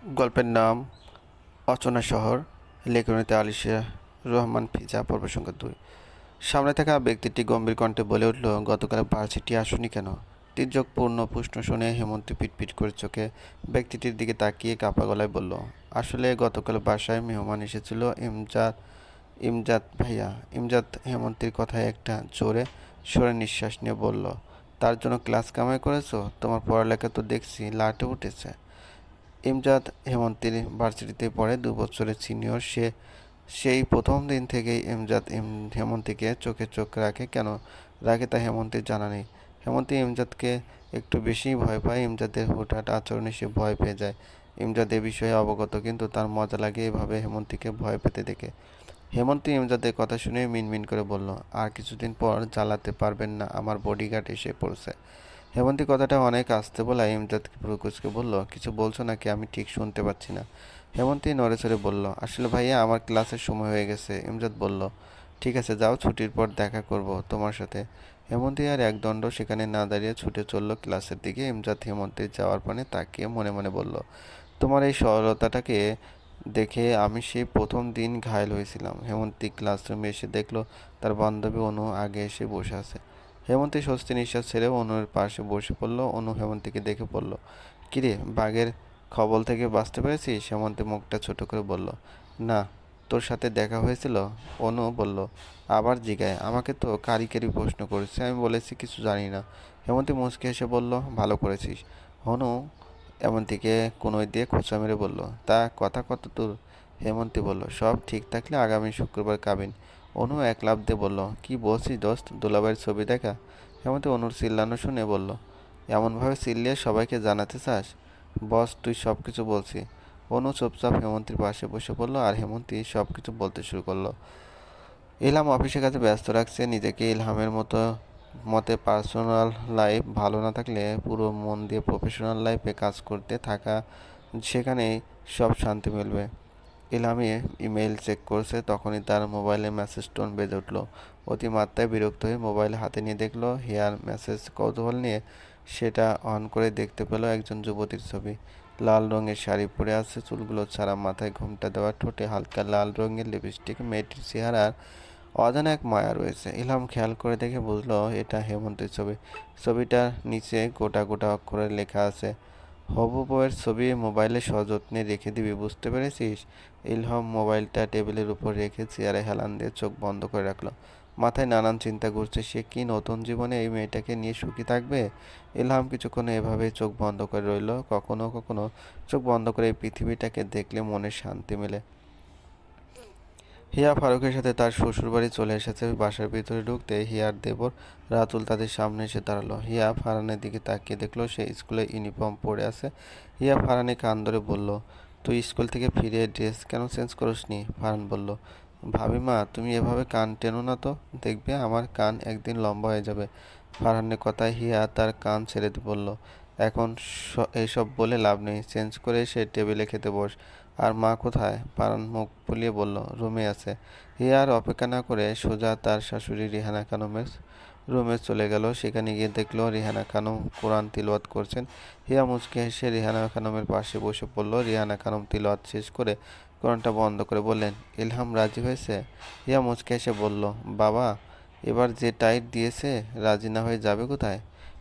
গল্পের নাম অচনা শহর। লেখনীতে আলিশা রহমান ফিজা, পর্ব সংখ্যা দুই। সামনে থাকা ব্যক্তিটি গম্ভীর কণ্ঠে বলে উঠল, গতকাল ভার্সিটি আসুনি কেন? তির্যকপূর্ণ প্রশ্ন শুনে হেমন্তী পিটপিট করে চোখে ব্যক্তিটির দিকে তাকিয়ে কাপা গলায় বলল, আসলে গতকাল বাসায় মেহমান এসেছিল ইমজাদ ইমজাদ ভাইয়া। ইমজাদ হেমন্তীর কথায় একটা জোরে সরে নিঃশ্বাস নিয়ে বলল, তার জন্য ক্লাস কামাই করেছ? তোমার পড়ালেখা তো দেখছি, লাটে উঠেছে। ইমজাদ হেমন্তীর ভার্সিটিতে পড়ে দু বছরের সিনিয়র। সে সেই প্রথম দিন থেকেই ইমজাদ হেমন্তীকে চোখে চোখ রাখে। কেন রাখে তা হেমন্তীর জানা নেই। হেমন্তী ইমজাদকে একটু বেশিই ভয় পায়। ইমজাদের হুটহাট আচরণে সে ভয় পেয়ে যায়। ইমজাদ এ বিষয়ে অবগত, কিন্তু তার মজা লাগে এভাবে হেমন্তীকে ভয় পেতে দেখে। হেমন্তী ইমজাদের কথা শুনে মিনমিন করে বলল, আর কিছুদিন পর জ্বালাতে পারবেন না। আমার বডিগার্ড এসে পড়ছে। হেমন্তী কথাটা অনেক আসতে বলা ইমজাদ প্রকুশকে বলল, কিছু বলছো নাকি? আমি ঠিক শুনতে পাচ্ছি না। হেমন্তী নড়ে চড়ে বলল, আসলে ভাইয়া, আমার ক্লাসের সময় হয়ে গেছে। ইমজাদ বলল, ঠিক আছে, যাও, ছুটির পর দেখা করব তোমার সাথে। হেমন্তী আর একদণ্ড সেখানে না দাঁড়িয়ে ছুটে চলল ক্লাসের দিকে। ইমজাদ হেমন্তীর যাওয়ার পানে তাকিয়ে মনে মনে বলল, তোমার এই সরলতাটাকে দেখে আমি সেই প্রথম দিন ঘায়েল হয়েছিলাম। হেমন্তী ক্লাসরুমে এসে দেখল তার বান্ধবী অনু আগে এসে বসে আছে। হেমন্তী স্বস্তি নিঃশ্বাস ছেড়ে অনুর পাশে বসে পড়ল। অনু হেমন্তীকে দেখে পড়ল কিরে, বাঘের খবল থেকে বাঁচতে পেরেছিস? হেমন্তী মুখটা ছোট করে বলল, না, তোর সাথে দেখা হয়েছিল? অনু বলল, আবার জিগায় আমাকে তো কারি কারি প্রশ্ন করেছে, আমি বলেছি কিছু জানি না। হেমন্তী মুচকে এসে বলল, ভালো করেছিস। অনু হেমন্তীকে কোনোই দিয়ে খোঁচা মেরে বলল, তা কথা কত দূর? হেমন্তী বলল, সব ঠিক থাকলে আগামী শুক্রবার কাবিন। অনু এক লাভ দিয়ে বলল, কি বলছিস দোস্ত? দুলাভাইয়ের ছবি দেখা? হেমন্তী অনুর চিল্লানো শুনে বলল, এমনভাবে চিল্লিয়ে সবাইকে জানাতে চাস? বস, তুই সব কিছু বলছি। অনু চুপচাপ হেমন্তীর পাশে বসে পড়ল আর হেমন্তী সব কিছু বলতে শুরু করল। ইলহাম অফিসের কাছে ব্যস্ত রাখছে, নিজেকে ইলহামের মতো, মতে পার্সোনাল লাইফ ভালো না থাকলে পুরো মন দিয়ে প্রফেশনাল লাইফে কাজ করতে থাকা, সেখানেই সব শান্তি মিলবে। ইলহামি ইমেল চেক করছে, তখনই তার মোবাইলে মেসেজ টোন বেজে উঠল। অতিমাত্রায় বিরক্ত হয়ে মোবাইল হাতে নিয়ে দেখল, হেয়ার মেসেজ কৌতূহল নিয়ে সেটা অন করে দেখতে পেল একজন যুবতীর ছবি। লাল রঙের শাড়ি পরে আছে, চুলগুলো ছাড়া মাথায় ঘোমটা দেওয়া ঠোঁটে হালকা লাল রঙের লিপস্টিক, মেয়েটির চেহারার অজানা এক মায়া রয়েছে। ইলহাম খেয়াল করে দেখে বুঝলো, এটা হেমন্তের ছবি। ছবিটার নিচে গোটা গোটা অক্ষরে লেখা আছে হবু বউয়ের ছবি মোবাইলে সযত্নে রেখে দিবি, বুঝতে পেরেছিস? ইলহম মোবাইলটা টেবিলের উপর রেখে চেয়ারে হেলান দিয়ে চোখ বন্ধ করে রাখল। মাথায় নানান চিন্তা করছে সে কি নতুন জীবনে এই মেয়েটাকে নিয়ে সুখী থাকবে? ইলহাম কিছুক্ষণ এভাবে চোখ বন্ধ করে রইল। কখনো কখনো চোখ বন্ধ করে এই পৃথিবীটাকে দেখলে মনে শান্তি মেলে। হিয়া ফারুকের সাথে তার শ্বশুরবাড়ি চলে এসেছে। বাসার ভিতরে ঢুকতে হিয়ার দেবর রাতুল তাদের সামনে এসে দাঁড়াল। হিয়া ফারানের দিকে তাকিয়ে দেখল, সে স্কুলে ইউনিফর্ম পরে আছে। হিয়া ফারহানে কান ধরে বলল, তুই স্কুল থেকে ফিরে ড্রেস কেন চেঞ্জ করিসনি? ফারান বলল, ভাবি মা, তুমি এভাবে কান টেনো না তো। দেখবে আমার কান একদিন লম্বা হয়ে যাবে। ফারহানের কথায় হিয়া তার কান ছেড়ে বলল, এখন এইসব বলে লাভ নেই। চেঞ্জ করে সে টেবিলে খেতে বস। আর মা কোথায়? পারান মুখ ফুলিয়ে বলল, রুমে আছে। হিয়া আর অপেক্ষা না করে সোজা তার শাশুড়ি রিহানা খানমের রুমে চলে গেল। সেখানে গিয়ে দেখল, রিহানা খানম কোরআন তিলওয়াত করছেন। হিয়া মুচকে হেসে রিহানা খানমের পাশে বসে পড়ল। রিহানা খানম তিলওয়াত শেষ করে কোরআনটা বন্ধ করে বললেন, ইলহাম রাজি হয়েছে? হিয়া মুচকে হেসে বলল, বাবা, এবার যে টাইট দিয়েছে, রাজি না হয়ে যাবে কোথায়?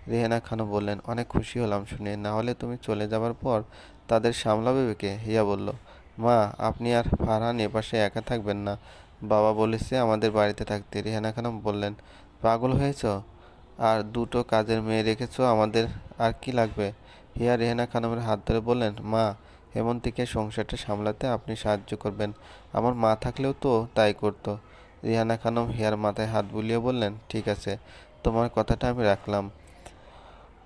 রেহানা খানম বললেন, অনেক খুশি হলাম শুনে, না হলে তুমি চলে যাবার পর তাদের সামলাবে কে? হিয়া বলল, মা, আপনি আর ফারহান এপাশে একা থাকবেন না। বাবা বলেছে আমাদের বাড়িতে থাকতে। রেহানা খানম বললেন, পাগল হয়েছ? আর দুটো কাজের মেয়ে রেখেছ, আমাদের আর কি লাগবে? হিয়া রেহানা খানমের হাত ধরে বললেন, মা, হেমন্তীকে সংসারটা সামলাতে আপনি সাহায্য করবেন। আমার মা থাকলেও তো তাই করতো। রিহানা খানম হিয়ার মাথায় হাত বুলিয়ে বললেন, ঠিক আছে, তোমার কথাটা আমি রাখলাম।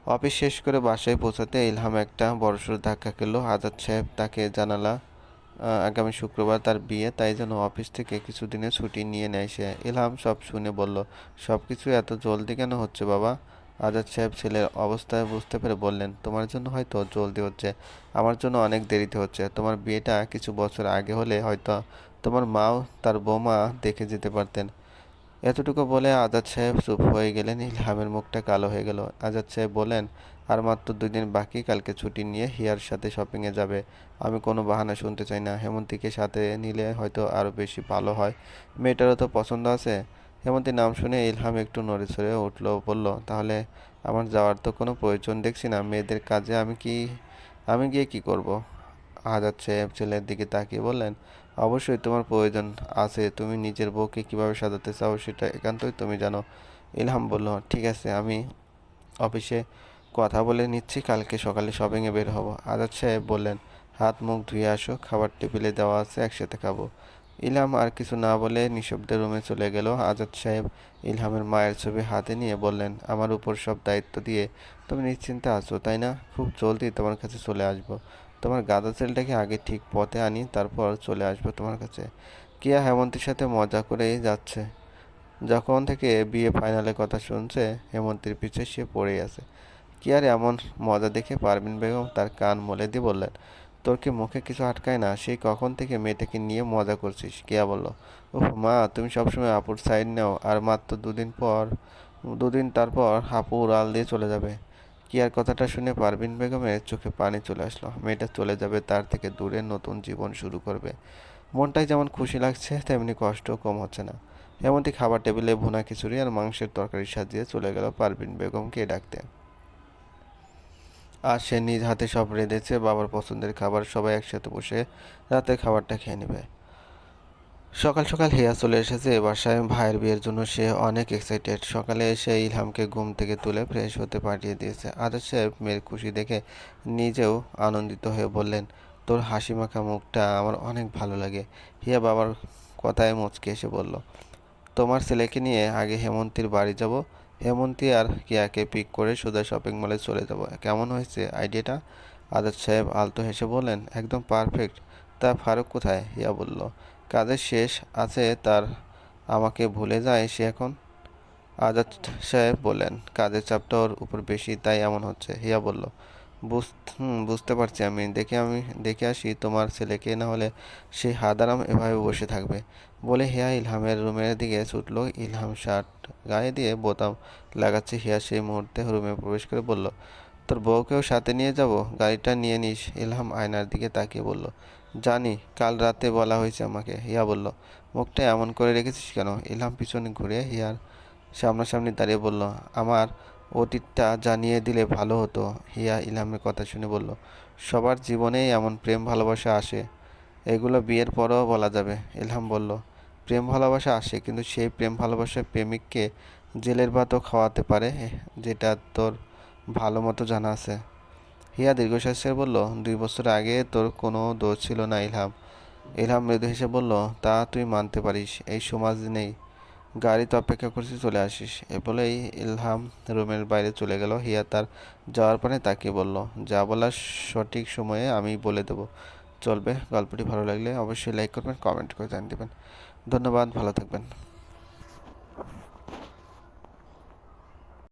অফিস শেষ করে বাসায় পৌঁছাতে ইলহাম একটা বড়সড় ধাক্কা খেলো। আজাদ সাহেব তাকে জানালা আগামী শুক্রবার তার বিয়ে, তাই যেন অফিস থেকে কিছুদিনের ছুটি নিয়ে নেয় সে। ইলহাম সব শুনে বলল সব কিছু এত জলদি কেন হচ্ছে বাবা? আজাদ সাহেব ছেলের অবস্থায় বুঝতে পেরে বললেন, তোমার জন্য হয়তো জলদি হচ্ছে। আমার জন্য অনেক দেরিতে হচ্ছে। তোমার বিয়েটা কিছু বছর আগে হলে হয়তো তোমার মাও তার বৌমা দেখে যেতে পারতেন। এতটুকু বলে আজাদ সাহেব চুপ হয়ে গেলেন। ইলহামের মুখটা কালো হয়ে গেল। আজাদ সাহেব বলেন আর মাত্র দুই দিন বাকি, কালকে ছুটি নিয়ে হিয়ার সাথে শপিংয়ে যাবে। আমি কোনো বাহানা শুনতে চাই না। হেমন্তীকে সাথে নিলে হয়তো আরও বেশি ভালো হয়। মেয়েটারও তো পছন্দ আছে। হেমন্তীর নাম শুনে ইলহাম একটু নড়ে চড়ে উঠল, বলল, তাহলে আমার যাওয়ার তো কোনো প্রয়োজন দেখছি না। মেয়েদের কাজে আমি কি, আমি গিয়ে কি করব? আজাদ সাহেব ছেলের দিকে তাকিয়ে বললেন, অবশ্যই তোমার প্রয়োজন আছে, তুমি নিজের বউকে কীভাবে সাজাতে চাও সেটা একান্তই তুমি জানো। ইলহাম বলল, ঠিক আছে, আমি অফিসে কথা বলে নিচ্ছি, কালকে সকালে শপিংয়ে বের হব। আজাদ সাহেব বললেন, হাত মুখ ধুয়ে আসো, খাবার টেবিলে দেওয়া আছে, একসাথে খাব। ইলহাম আর কিছু না বলে নিঃশব্দে রুমে চলে গেল। আজাদ সাহেব ইলহামের মায়ের ছবি হাতে নিয়ে বললেন, আমার উপর সব দায়িত্ব দিয়ে তুমি নিশ্চিন্তে আছো, তাই না? খুব জলদি তোমার কাছে চলে আসব। তোমার গাদা ছেলেটাকে আগে ঠিক পথে আনি, তারপর চলে আসব তোমার কাছে। কিয়া হেমন্তের সাথে মজা করেই যাচ্ছে। যখন থেকে বিয়ে ফাইনালের কথা শুনছে, হেমন্তের পিছে সে পড়েই আছে। কিয়ার এমন মজা দেখে পারভিন বেগম তার কান মলে দিয়ে বললেন, তোর কি মুখে কিছু আটকায় না? সেই কখন থেকে মেয়েটাকে নিয়ে মজা করছিস? কেয়া বলল ওহ মা, তুমি সবসময় আপুর সাইড নাও, আর মাত্র দুদিন পর, দুদিন তারপর আপু উড়াল দিয়ে চলে যাবে। কিয়ার কথাটা শুনে পারভিন বেগমের চোখে পানি চলে আসলো। মেয়েটা চলে যাবে তার থেকে দূরে, নতুন জীবন শুরু করবে। মনটাই যেমন খুশি লাগছে, তেমনি কষ্ট কম হচ্ছে না। এমনটি খাবার টেবিলে ভুনা খিচুড়ি আর মাংসের তরকারি সাজিয়ে চলে গেল পারভিন বেগমকে ডাকতে। আর সে নিজ হাতে সব রেঁধেছে, বাবার পছন্দের খাবার সবাই একসাথে বসে রাতের খাবারটা খেয়ে নেবে। সকাল সকাল হেয়া চলে এসেছে। এবার বাসায় ভাইয়ের বিয়ের জন্য সে অনেক এক্সাইটেড সকালে এসে ইলহামকে ঘুম থেকে তুলে ফ্রেশ হতে পাঠিয়ে দিয়েছে। আদর সাহেব মেয়ের খুশি দেখে নিজেও আনন্দিত হয়ে বললেন, তোর হাসি মাখা মুখটা আমার অনেক ভালো লাগে। হিয়া বাবার কথায় মুচকে এসে বলল, তোমার ছেলেকে নিয়ে আগে হেমন্তীর বাড়ি যাব। হেমন্তী আর কিয়াকে পিক করে সোজা শপিং মলে চলে যাব। কেমন হয়েছে আইডিয়াটা আজাদ সাহেব আলতো হেসে বললেন, একদম পারফেক্ট তা ফারুক কোথায়? হিয়া বলল কাজের শেষ আছে, তার আমাকে ভুলে যায় সে এখন? আজাদ সাহেব বললেন, কাজের চাপটা ওর উপর বেশি, তাই এমন হচ্ছে। হিয়া বলল, বুঝ বুঝতে পারছি আমি। দেখে আমি, দেখে আসি তোমার ছেলেকে, না হলে সে হাদারাম এভাবে বসে থাকবে। বলে হিয়া ইলহামের রুমের দিকে ছুটলো। ইলহাম শার্ট গায়ে দিয়ে বোতাম লাগাচ্ছে। হিয়া সেই মুহূর্তে রুমে প্রবেশ করে বলল, তোর বউকেও সাথে নিয়ে যাব? গাড়িটা নিয়ে নিস? ইলহাম আয়নার দিকে তাকিয়ে বলল জানি, কাল রাতে বলা হয়েছে আমাকে। হিয়া বলল, মুখটা এমন করে রেখেছিস কেন? ইলহাম পিছনে ঘুরে হিয়ার সামনাসামনি দাঁড়িয়ে বলল, আমার অতীতটা জানিয়ে দিলে ভালো হতো। হিয়া ইলহামের কথা শুনে বলল, সবার জীবনেই এমন প্রেম ভালোবাসা আসে। এগুলো বিয়ের পরও বলা যাবে। ইলহাম বলল, প্রেম ভালোবাসা আসে, কিন্তু সেই প্রেম ভালোবাসা প্রেমিককে জেলের ভাতও খাওয়াতে পারে, যেটা তোর ভালো মতো জানা আছে। হিয়া দীর্ঘশ্বাসে বলল, দুই বছর আগে তোর কোনো দোষ ছিল না, ইলহাম। ইলহাম মৃদু হেসে বলল, তা তুই মানতে পারিস, এই সমাজ নেই। গাড়ি তো অপেক্ষা করছি চলে আসিস। এ বলেই ইলহাম রুমের বাইরে চলে গেল। হিয়া তার যাওয়ার পরে তাকিয়ে বলল, যা বলার সঠিক সময়ে আমি বলে দেবো। চলবে, গল্পটি ভালো লাগলে অবশ্যই লাইক করবেন, কমেন্ট করে জানিয়ে দেবেন। ধন্যবাদ, ভালো থাকবেন।